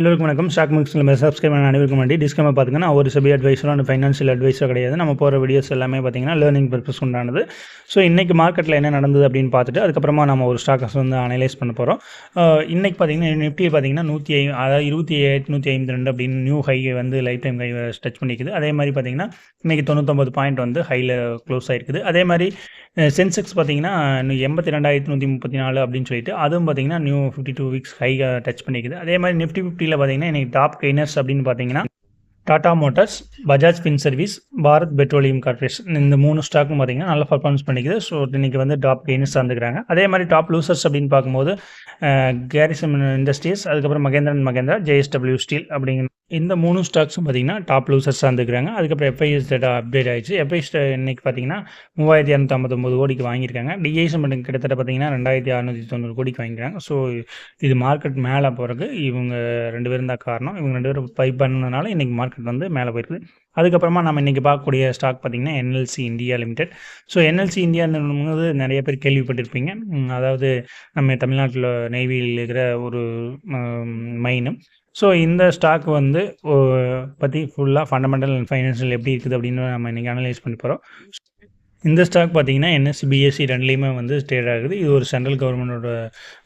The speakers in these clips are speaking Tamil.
எல்லோருக்கும் வணக்கம். ஸ்டாக் மிக்ஸில் சப்ஸ்கிரைப் பண்ண அனைவருக்கும் வேண்டி டிஸ்கவர் பார்த்தீங்கன்னா ஒரு சபி அட்வைஸரும் அந்த ஃபைனான்ஷியல் அட்வைஸோ கிடையாது. நம்ம போகிற வீடியோஸ் எல்லாமே பார்த்தீங்கன்னா லேர்னிங் பர்பஸ் உண்டானது. ஸோ இன்றைக்கி மார்க்கெட்டில் என்ன நடந்தது அப்படின்னு பார்த்துட்டு அதுக்கப்புறமா நம்ம ஒரு ஸ்டாக்ஸ் வந்து அனலைஸ் பண்ண போகிறோம் இன்றைக்கி பார்த்திங்கன்னா நிஃப்டி பார்த்தீங்கன்னா நூற்றி ஐ அதாவது இருபத்தி ஏழு நூற்றி ஐம்பத்தி ரெண்டு அப்படின்னு நியூ ஹை வந்து லைஃப் டைம் ஹை டச் பண்ணிக்குது. அதே மாதிரி பார்த்தீங்கன்னா இன்றைக்கி தொண்ணூத்தொம்பது பாயிண்ட் வந்து ஹையில் க்ளோஸ் ஆகிருக்குது அதே மாதிரி சென்செக்ஸ் பார்த்தீங்கன்னா எண்பத்தி ரெண்டாயிரத்தி நூற்றி முப்பத்தி நாலு அப்படின்னு சொல்லிட்டு அதுவும் பார்த்தீங்கன்னா new fifty two weeks high touch பண்ணிக்குது. அதே மாதிரி நிஃப்டி ஃபிஃப்டியில் பார்த்தீங்கன்னா இன்றைக்கி டாப் கெய்னர்ஸ் அப்படின்னு பார்த்தீங்கன்னா Tata Motors Bajaj Fin Service Bharat Petroleum Corporation இந்த மூணு ஸ்டாக்கும் பார்த்தீங்கன்னா நல்லா பர்ஃபார்மன்ஸ் பண்ணிக்குது. ஸோ இன்றைக்கி வந்து டாப் கெயின்ஸ் வந்துக்கிறாங்க அதே மாதிரி டாப் லூசர்ஸ் அப்படின்னு பார்க்கும்போது கேரிசம் இண்டஸ்ட்ரீஸ் அதுக்கப்புறம் மகேந்திரன் மகேந்திரா ஜேஎஸ்டபிள்யூ ஸ்டீல் அப்படிங்கிற இந்த மூணு ஸ்டாக்ஸும் பார்த்தீங்கன்னா டாப் லூசர்ஸ் இருந்துக்கிறாங்க அதுக்கப்புறம் எஃப்ஐஎஸ் டேட்டா அப்டேட் ஆயிடுச்சு. எஃப்ஐஎஸ் இன்னைக்கு பார்த்தீங்கன்னா மூவாயிரத்தி இரநூத்தம்பத்தொம்பது கோடிக்கு வாங்கியிருக்காங்க. டிஐஎஸ் மட்டும் கிட்டத்தட்ட பார்த்தீங்கன்னா ரெண்டாயிரத்தி அறுநூற்றி தொண்ணூறு கோடிக்கு வாங்கிக்கிறாங்க. ஸோ இது மார்க்கெட் மேலே போகிறதுக்கு இவங்க ரெண்டு பேரும் தான் காரணம். இவங்க ரெண்டு பேரும் பை பண்ணதுனால இன்றைக்கி மார்க்கெட் வந்து மேலே போயிருக்குது அதுக்கப்புறமா நம்ம இன்றைக்கி பார்க்கக்கூடிய ஸ்டாக் பார்த்திங்கன்னா NLC India Limited so NLC இந்தியான்னு நிறைய பேர் கேள்விப்பட்டிருப்பீங்க. அதாவது நம்ம தமிழ்நாட்டில் நெய்வேலியில் இருக்கிற ஒரு மைனு. ஸோ இந்த ஸ்டாக் வந்து பற்றி ஃபுல்லாக ஃபண்டமெண்டல் அண்ட் ஃபைனான்ஷியல் எப்படி இருக்குது அப்படின்னு நம்ம இன்றைக்கி அனலைஸ் பண்ணி போகிறோம் இந்த ஸ்டாக் பார்த்தீங்கன்னா என்எஸ்சி பிஎஸ்சி ரெண்டுலேயுமே வந்து ஸ்டேட் ஆகுது. இது ஒரு சென்ட்ரல் கவர்மெண்டோட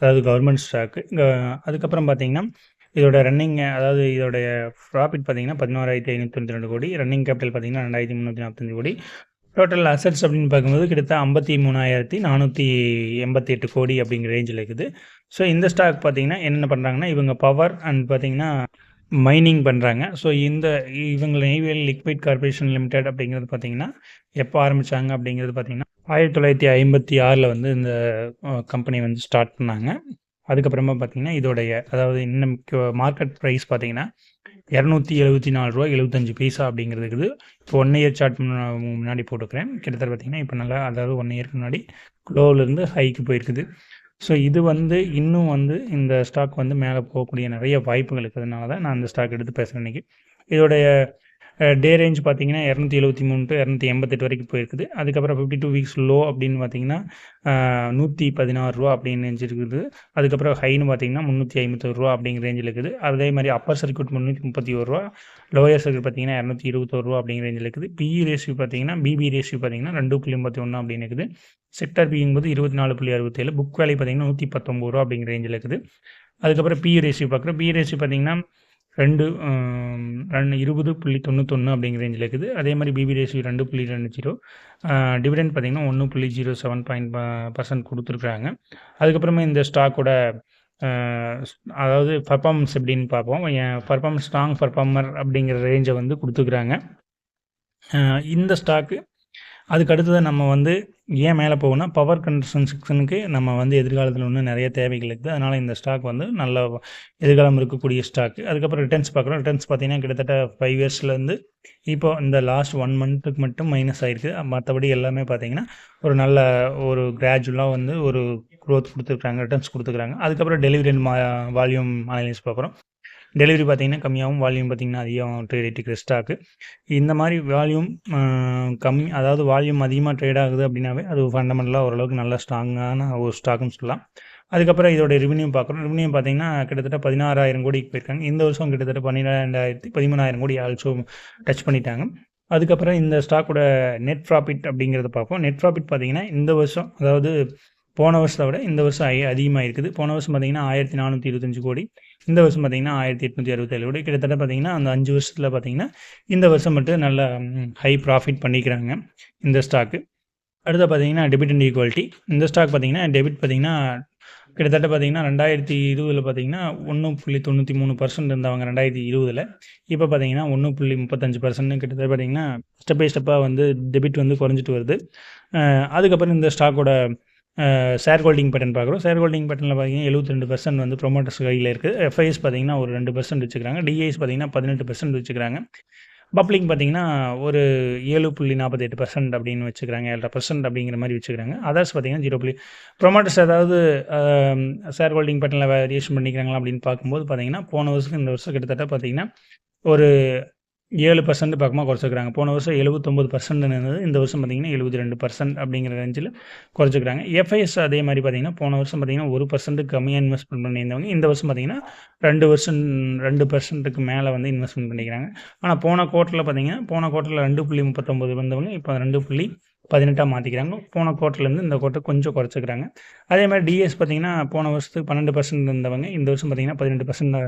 அதாவது கவர்மெண்ட் ஸ்டாக்கு அதுக்கப்புறம் பார்த்தீங்கன்னா இதோட ரன்னிங் அதாவது இதோடைய ப்ராஃபிட் பார்த்தீங்கன்னா பதினோராயிரத்தி ஐநூற்றி தொண்ணூற்றி ரெண்டு கோடி. ரன்னிங் கேபிட்டல் பார்த்தீங்கன்னா ரெண்டாயிரத்தி முந்நூற்றி நாற்பத்தஞ்சு கோடி. டோட்டல் அசட்ஸ் அப்படின்னு பார்க்கும்போது கிட்டத்தட்ட ஐம்பத்தி மூணாயிரத்தி நானூற்றி எண்பத்தி எட்டு கோடி அப்படிங்கிற ரேஞ்சில் இருக்குது. ஸோ இந்த ஸ்டாக் பார்த்தீங்கன்னா என்னென்ன பண்ணுறாங்கன்னா இவங்க பவர் அண்ட் பார்த்தீங்கன்னா மைனிங் பண்ணுறாங்க ஸோ இந்த இவங்க நெய்வேலி லிக்விட் கார்பரேஷன் லிமிடெட் அப்படிங்கிறது பார்த்தீங்கன்னா எப்போ ஆரம்பித்தாங்க அப்படிங்கிறது பார்த்தீங்கன்னா ஆயிரத்தி தொள்ளாயிரத்தி ஐம்பத்தி ஆறில் வந்து இந்த கம்பெனி வந்து ஸ்டார்ட் பண்ணாங்க. அதுக்கப்புறமா பார்த்தீங்கன்னா இதோடைய அதாவது இன்னும் மார்க்கெட் ப்ரைஸ் பார்த்தீங்கன்னா இரநூத்தி எழுபத்தி நாலு ரூபா எழுபத்தஞ்சு பைசா அப்படிங்கிறது இருக்குது இப்போ ஒன் இயர் சார்ட் முன்னாடி போட்டுக்கிறேன். கிட்டத்தட்ட பார்த்தீங்கன்னா இப்போ நல்லா அதாவது ஒன் இயருக்கு முன்னாடி லோவிலேருந்து ஹைக்கு போயிருக்குது. ஸோ இது வந்து இன்னும் வந்து இந்த ஸ்டாக் வந்து மேலே போகக்கூடிய நிறைய வாய்ப்புகள் இருக்கிறதுனால தான் நான் இந்த ஸ்டாக் எடுத்து பேசுகிறேன் இன்றைக்கி இதோடைய டே ரேஞ்ச் பார்த்தீங்கன்னா இரநூத்தி எழுபத்தி மூணு டு இரநூத்தி எண்பத்தெட்டு வரைக்கும் போயிருக்குது. அதுக்கப்புறம் ஃபிஃப்டி டூ வீக்ஸ் லோ அப்படின்னு பார்த்தீங்கன்னா நூற்றி பதினாறு ரூபா அப்படின்னு ரேஞ்ச் இருக்குது அதுக்கப்புறம் ஹைன்னு பார்த்தீங்கன்னா முந்நூற்றி ஐம்பத்தொரு ரூபா அப்படிங்கிற ரேஞ்சில் இருக்குது. அதே மாதிரி அப்பர் சர்க்கியூட் முந்நூற்றி முப்பத்தி ஒரு ரூபா லோயர் சர்க்கியூட் பார்த்தீங்கன்னா இரநூத்தி இருபத்தோரு ரூபா அப்படிங்கிற ரேஞ்சில் இருக்குது. பிஇ ரேஷியூ பார்த்தீங்கன்னா பிபி ரேஷியூ பார்த்தீங்கன்னா ரெண்டு புள்ளி எண்பத்தி ஒன்று அப்படின்னு இருக்குது. செக்டர் பிங்கும்போது இருபத்தி நாலு புள்ளி அறுபத்தேழு புக் வேலை பார்த்தீங்கன்னா நூற்றி பத்தொம்பது ரூபா அப்படிங்கிற ரேஞ்சில் இருக்குது. அதுக்கப்புறம் பிஇ ரேஷியூ பார்க்குறோம் பிஇ ரேஷியூ பார்த்தீங்கன்னா ரெண்டு ரெண்டு இருபது புள்ளி தொண்ணூத்தொன்று அப்படிங்கிற ரேஞ்சில் இருக்குது. அதே மாதிரி பிபி ரேஷியோ ரெண்டு புள்ளி ரெண்டு ஜீரோ டிவிடெண்ட் பார்த்திங்கன்னா ஒன்று புள்ளி ஜீரோ செவன் பாயிண்ட் பர்சன்ட் கொடுத்துருக்குறாங்க. அதுக்கப்புறமே இந்த ஸ்டாக்கோட அதாவது பர்ஃபார்மன்ஸ் எப்படின்னு பார்ப்போம். பர்ஃபார்மன்ஸ் ஸ்ட்ராங் பர்ஃபார்மர் அப்படிங்கிற ரேஞ்சை வந்து கொடுத்துருக்குறாங்க இந்த ஸ்டாக்கு அதுக்கு அடுத்தது நம்ம வந்து ஏன் மேலே போகணும்னா பவர் கன்ஸ்ட்ரக்ஷனுக்கு நம்ம வந்து எதிர்காலத்தில் இன்னும் நிறைய தேவைகள் இருக்குது. அதனால் இந்த ஸ்டாக் வந்து நல்ல எதிர்காலம் இருக்கக்கூடிய ஸ்டாக் அதுக்கப்புறம் ரிட்டர்ன்ஸ் பார்க்குறோம். ரிட்டர்ன்ஸ் பார்த்தீங்கன்னா கிட்டத்தட்ட ஃபைவ் இயர்ஸ்லேருந்து இப்போ இந்த லாஸ்ட் ஒன் மந்த்துக்கு மட்டும் மைனஸ் ஆகிருக்கு மற்றபடி எல்லாமே பார்த்தீங்கன்னா ஒரு நல்ல ஒரு கிராஜுவலாக வந்து ஒரு க்ரோத் கொடுத்துருக்காங்க ரிட்டர்ன்ஸ் கொடுத்துருக்காங்க அதுக்கப்புறம் டெலிவரி மா வால்யூம் அனலைஸ் பார்க்குறோம். டெலிவரி பார்த்திங்கன்னா கம்மியாகவும் வால்யூம் பார்த்திங்கன்னா அதிகம் ட்ரேட் ஆகிட்டு ஸ்டாக்கு இந்த மாதிரி வால்யூம் கம்மி அதாவது வால்யூம் அதிகமாக ட்ரேட் ஆகுது அப்படின்னாவே அது ஃபண்டமெண்டலாக ஓரளவுக்கு நல்ல ஸ்ட்ராங்கான ஒரு ஸ்டாக்குன்னு சொல்லலாம். அதுக்கப்புறம் இதோட ரெவன்யூ பார்க்குறோம் ரெவன்யூ பார்த்தீங்கன்னா கிட்டத்தட்ட பதினாறாயிரம் கோடிக்கு போயிருக்காங்க. இந்த வருஷம் கிட்டத்தட்ட பன்னிரெண்டாயிரத்தி பதிமூணாயிரம் கோடி ஆல்சோ டச் பண்ணிட்டாங்க. அதுக்கப்புறம் இந்த ஸ்டாக்கோட நெட் ப்ராஃபிட் அப்படிங்கிறத பார்ப்போம். நெட் ப்ராஃபிட் பார்த்தீங்கன்னா இந்த வருஷம் அதாவது போன வருஷத்தை விட இந்த வருஷம் அதிகமாக இருக்குது போன வருஷம் பார்த்தீங்கன்னா ஆயிரத்தி நானூற்றி இருபத்தஞ்சு கோடி. இந்த வருஷம் பார்த்தீங்கன்னா ஆயிரத்தி எட்நூற்றி அறுபத்தேழு. கோடி கிட்டத்தட்ட பார்த்தீங்கன்னா அந்த அஞ்சு வருஷத்தில் பார்த்தீங்கன்னா இந்த வருஷம் மட்டும் நல்ல ஹை ப்ராஃபிட் பண்ணிக்கிறாங்க இந்த ஸ்டாக்கு அடுத்து பார்த்தீங்கன்னா டெபிட் அண்ட் ஈக்குவாலிட்டி இந்த ஸ்டாக் பார்த்தீங்கன்னா டெபிட் பார்த்தீங்கன்னா கிட்டத்தட்ட பார்த்தீங்கன்னா ரெண்டாயிரத்தி இருபதில் பார்த்தீங்கன்னா ஒன்று புள்ளி தொண்ணூற்றி மூணு பர்சன்ட் இருந்தவங்க ரெண்டாயிரத்தி இருபதில். இப்போ பார்த்தீங்கன்னா ஒன்று புள்ளி முப்பத்தஞ்சு பர்சன்ட் கிட்டத்தட்ட பார்த்தீங்கன்னா ஸ்டெப் பை ஸ்டெப்பாக வந்து டெபிட் வந்து குறைஞ்சிட்டு வருது. அதுக்கப்புறம் இந்த ஸ்டாக்கோட ஷேர் ஹோல்டிங் பட்டன் பார்க்குறோம். ஷேர் ஹோல்டிங் பட்டனில் பார்த்தீங்கன்னா எழுபத்தி ரெண்டு பர்சன்ட் வந்து ப்ரொமோட்டர்ஸ் கையில் இருக்குது எஃப்ஐஎஸ் பார்த்தீங்கன்னா ஒரு ரெண்டு பர்சன்ட் வச்சுக்கிறாங்க. டிஐஎஸ் பார்த்தீங்கன்னா பதினெட்டு பர்சன்ட் வச்சுக்கிறாங்க. பப்ளிக் பார்த்தீங்கன்னா ஒரு ஏழு புள்ளி நாற்பத்தெட்டு பர்சன்ட் அப்படின்னு வச்சுக்கிறாங்க. ஏழரை பர்சன்ட் அப்படிங்கிற மாதிரி வச்சுக்கிறாங்க. அதர்ஸ் பார்த்தீங்கன்னா ஜீரோ புள்ளி ப்ரொமோட்டர்ஸ் ஏதாவது ஷேர் ஹோல்டிங் பட்டனில் வேரியேஷன் பண்ணிக்கிறாங்களா அப்படின்னு பார்க்கும்போது பார்த்தீங்கன்னா போன வருஷம் இந்த வருஷம் கிட்டத்தட்ட பார்த்தீங்கன்னா ஒரு ஏழு பர்சன்ட் பக்கமாக குறைச்சிக்கிறாங்க. போன வருஷம் எழுபத்தொம்பது பர்சன்ட் இருந்தது. இந்த வருஷம் பார்த்திங்கன்னா எழுபத்தி ரெண்டு பர்சன்ட் அப்படிங்கிற ரேஞ்சில் குறைச்சிக்கிறாங்க. எஃப்ஐஎஸ் அதே மாதிரி பார்த்திங்கன்னா போன வருஷம் பார்த்திங்கன்னா ஒரு பர்சன்ட் கம்மியாக இன்வெஸ்ட்மெண்ட் பண்ணியிருந்தவங்க. இந்த வருஷம் பார்த்திங்கன்னா ரெண்டு வருஷம் ரெண்டு பர்சன்ட்டுக்கு மேலே வந்து இன்வெஸ்ட்மெண்ட் பண்ணிக்கிறாங்க. ஆனால் போன கோட்டில் பார்த்திங்கன்னா போன கோட்டில் ரெண்டு புள்ளி முப்பத்தொம்பது வந்தவங்க இப்போ ரெண்டு புள்ளி பதினெட்டாக மாற்றிக்கிறாங்க போன குவார்ட்டர்லேருந்து இந்த குவார்ட்டர் கொஞ்சம் குறைச்சிக்கிறாங்க. அதே மாதிரி டிஎஸ் பார்த்தீங்கன்னா போன வருஷத்துக்கு பன்னெண்டு பர்சன்ட் இருந்தவங்க இந்த வருஷம் பார்த்தீங்கன்னா பதினெட்டு பர்சன்ட்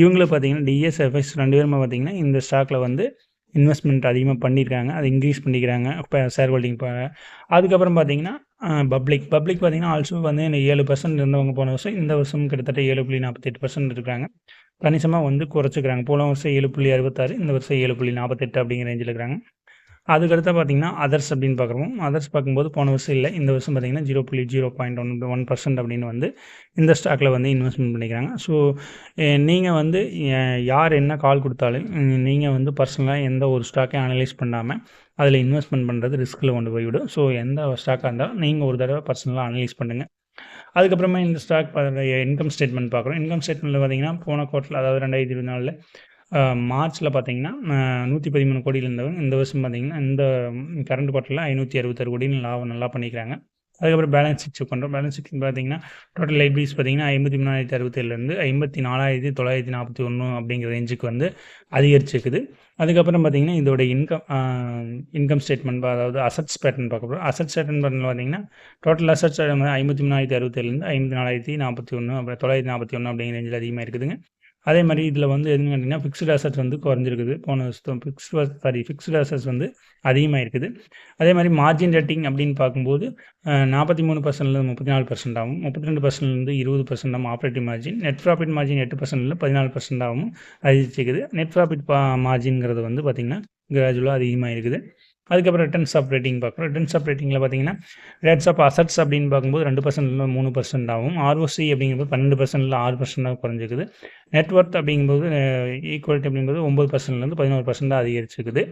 இவங்களும் பார்த்தீங்கன்னா டிஎஸ் எஃப்எஸ் ரெண்டு பேருமே பார்த்திங்கன்னா இந்த ஸ்டாக்கில் வந்து இன்வெஸ்ட்மெண்ட் அதிகமாக பண்ணியிருக்காங்க அதை இன்க்ரீஸ் பண்ணிக்கிறாங்க. இப்போ ஷேர் ஹோல்டிங் அதுக்கப்புறம் பார்த்தீங்கன்னா பப்ளிக் பப்ளிக் பார்த்தீங்கன்னா ஆல்சோ வந்து ஏழு பர்சன்ட் இருந்தவங்க போன வருஷம் இந்த வருஷம் கிட்டத்தட்ட ஏழு புள்ளி நாற்பத்தெட்டு பர்சன்ட் இருக்கிறாங்க. கணிசமாக வந்து குறைச்சிக்கிறாங்க. போன வருஷம் ஏழு புள்ளி அறுபத்தாறு இந்த வருஷம் ஏழு புள்ளி நாற்பத்தெட்டு அப்படிங்கிற ரேஞ்சில் இருக்கிறாங்க. அதுக்கடுத்து பார்த்தீங்கன்னா அதர்ஸ் அப்படின்னு பார்க்குறோம். அதர்ஸ் பார்க்கும்போது போன வருஷம் இல்லை இந்த வருஷம் பார்த்தீங்கன்னா ஜீரோ புள்ளி zero point one one percent அப்படின்னு வந்து இந்த ஸ்டாக்கில் வந்து இன்வெஸ்ட்மெண்ட் பண்ணிக்கிறாங்க. ஸோ நீங்கள் வந்து யார் என்ன கால் கொடுத்தாலும் நீங்கள் வந்து பர்சனலாக எந்த ஒரு ஸ்டாக்கையும் அனலைஸ் பண்ணாமல் அதில் இன்வெஸ்ட்மெண்ட் பண்ணுறது ரிஸ்கில் கொண்டு போய்விடும். ஸோ எந்த ஸ்டாக்காக இருந்தாலும் நீங்கள் ஒரு தடவை பர்சனலாக அனலைஸ் பண்ணுங்கள் அதுக்கப்புறமா இந்த ஸ்டாக் இன்கம் ஸ்டேட்மெண்ட் பார்க்குறோம். இன்கம் ஸ்டேட்மெண்ட்டில் பார்த்தீங்கன்னா போன கோட்டில் அதாவது ரெண்டாயிரத்தி இருபத்தி நாலில் மார்ச்சில் பார்த்தீங்கன்னா நூற்றி பதிமூணு கோடியில் இருந்தவங்க இந்த வருஷம் பார்த்தீங்கன்னா இந்த கரண்ட் குவார்ட்டரில் ஐநூற்றி அறுபத்தாறு கோடின்னு லாபம் நல்லா பண்ணிக்கிறாங்க. அதுக்கப்புறம் பேலன்ஸ் ஷீட் செக் பண்ணுறோம் பேலன்ஸ் ஷீட் பார்த்தீங்கன்னா டோட்டல் லைப்ரரிஸ் பார்த்தீங்கன்னா ஐம்பத்தி மூணாயிரத்தி அறுபத்தேழுலேருந்து ஐம்பத்தி நாலாயிரத்தி தொள்ளாயிரத்தி நாற்பத்தி ஒன்று அப்படிங்கிற ரேஞ்சுக்கு வந்து அதிகரிச்சிருக்குது. அதுக்கப்புறம் பார்த்தீங்கன்னா இதோட இன்கம் இன்கம் ஸ்டேட்மெண்ட் அதாவது அசட்ஸ் பேட்டர்ன் பார்க்க போகிறோம் அசட் ஸ்டேட்மெண்ட் பார்த்தீங்கன்னா டோட்டல் அசட்ஸ் ஐம்பத்தி மூணாயிரத்தி அறுபத்தேழுலேருந்து ஐம்பத்தி நாலாயிரத்தி நாற்பத்தி ஒன்று அப்புறம் தொள்ளாயிரத்தி நாற்பத்தி ஒன்று அப்படிங்கிற ரேஞ்சில் அதிகமாக இருக்குதுங்க. அதே மாதிரி இதில் வந்து எதுன்னு கேட்டிங்கன்னா ஃபிக்ஸ்டு அசட்ஸ் வந்து குறைஞ்சிருக்குது. போன வருஷம் ஃபிக்ஸ்டு சாரி ஃபிக்ஸ்டு அசட்ஸ் வந்து அதிகமாக இருக்குது அதே மாதிரி மார்ஜின் ரேட்டிங் அப்படின்னு பார்க்கும்போது நாற்பத்தி மூணு பர்சன்ட்லேருந்து முப்பத்தி நாலு பர்சன்ட் ஆகும். முப்பத்தி ரெண்டு பர்சன்ட்லேருந்து இருபது பர்சன்ட் ஆகும் operative margin net profit margin எட்டு பர்சன்ட்லேருந்து பதினாலு பர்சன்ட் ஆகும் அதிகரிச்சிருக்குது. நெட் ப்ராஃபிட் மார்ஜின்ங்கிறது வந்து பார்த்திங்கன்னா கிராஜுவலாக அதிகமாக இருக்குது அதுக்கப்புறம் ரிட்டர்ன்ஸ் ஆஃப் ரேட்டிங் பார்க்குறோம். ரிட்டர்ன்ஸ் ஆஃப் ரேட்டிங்கில் பார்த்தீங்கன்னா ரேட்ஸ் ஆஃப் அசட்ஸ் அப்படின்னு பார்க்கும்போது ரெண்டு பர்சன்ட்ல மூணு பர்சன்ட் ஆகும். ஆர்ஓசி அப்படிங்கும்போது பன்னெண்டு பர்சன்ட்ல ஆறு பர்சன்டாக குறைஞ்சிக்குது நெட்ஒர்த் அப்படிங்கும்போது ஈக்குவலிட்டி அப்படிங்கும்போது ஒம்பது பர்சன்ட்லேருந்து பதினோரு பர்சன்டாக அதிகரிச்சிருக்குது.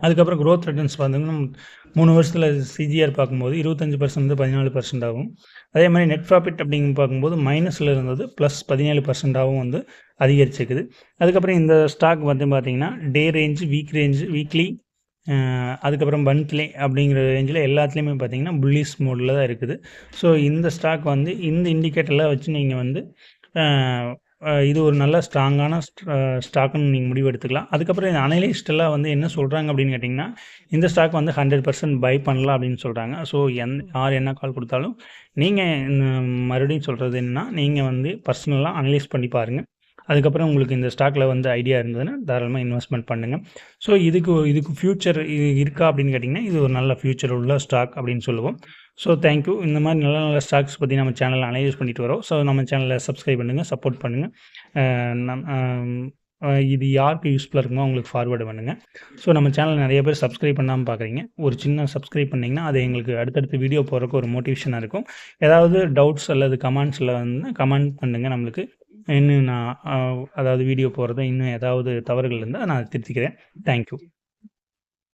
அதுக்கப்புறம் க்ரோத் ரிட்டர்ன்ஸ் பார்த்தீங்கன்னா மூணு வருஷத்தில் சிஜிஆர் பார்க்கும்போது இருபத்தஞ்சி பர்சன்ட் பதினாலு பர்சன்ட் ஆகும். அதே மாதிரி நெட் ப்ராஃபிட் அப்படின்னு பார்க்கும்போது மைனஸில் இருந்தது ப்ளஸ் பதினேழு பர்சன்டாகவும் வந்து அதிகரிச்சிருக்குது. அதுக்கப்புறம் இந்த ஸ்டாக் வந்து பார்த்திங்கன்னா day range week range weekly அதுக்கப்புறம் பன்கிளே அப்படிங்கிற ரேஞ்சில் எல்லாத்துலேயுமே பார்த்தீங்கன்னா புல்லிஸ் மோடில் தான் இருக்குது. ஸோ இந்த ஸ்டாக் வந்து இந்த இண்டிகேட்டர்லாம் வச்சு நீங்கள் வந்து இது ஒரு நல்ல ஸ்ட்ராங்கான ஸ்டாக்குன்னு நீங்கள் முடிவு எடுத்துக்கலாம். அதுக்கப்புறம் இந்த அனலிஸ்டெல்லாம் வந்து என்ன சொல்கிறாங்க அப்படின்னு கேட்டிங்கன்னா இந்த ஸ்டாக் வந்து ஹண்ட்ரட் பர்சன்ட் பை பண்ணலாம் அப்படின்னு சொல்கிறாங்க ஸோ எந் யார் என்ன கால் கொடுத்தாலும் நீங்கள் மறுபடியும் சொல்கிறது என்னென்னா நீங்கள் வந்து பர்சனலாக அனலைஸ் பண்ணி பாருங்கள் அதுக்கப்புறம் உங்களுக்கு இந்த ஸ்டாக்கில் வந்து ஐடியா இருந்ததுன்னா தாராளமாக இன்வெஸ்ட்மெண்ட் பண்ணுங்கள் ஸோ இதுக்கு இதுக்கு ஃப்யூச்சர் இது இருக்கா அப்படின்னு கேட்டிங்கன்னா இது ஒரு நல்ல ஃப்யூச்சர் உள்ள ஸ்டாக் அப்படின்னு சொல்லுவோம். ஸோ தேங்க்யூ இந்த மாதிரி நல்ல நல்ல ஸ்டாக்ஸ் பற்றி நம்ம சேனலில் அனலைஸ் பண்ணிட்டு வரோம். ஸோ நம்ம சேனலில் சப்ஸ்கிரைப் பண்ணுங்கள் சப்போர்ட் பண்ணுங்கள் இது யாருக்கு யூஸ்ஃபுல்லாக இருக்குமோ அவங்களுக்கு ஃபார்வேர்டு பண்ணுங்கள் ஸோ நம்ம சேனல் நிறைய பேர் சப்ஸ்கிரைப் பண்ணாமல் பார்க்குறீங்க ஒரு சின்ன சப்ஸ்கிரைப் பண்ணிங்கன்னா அது எங்களுக்கு அடுத்தடுத்து வீடியோ போகிறக்கு ஒரு மோட்டிவேஷனாக இருக்கும். ஏதாவது டவுட்ஸ் அல்லது கமெண்ட்ஸில் வந்து கமெண்ட் பண்ணுங்கள் நம்மளுக்கு. இன்னும் நான் அதாவது வீடியோ போகிறத இன்னும் ஏதாவது தவறுகள் இருந்தால் நான் திருத்திக்கிறேன். தேங்க்யூ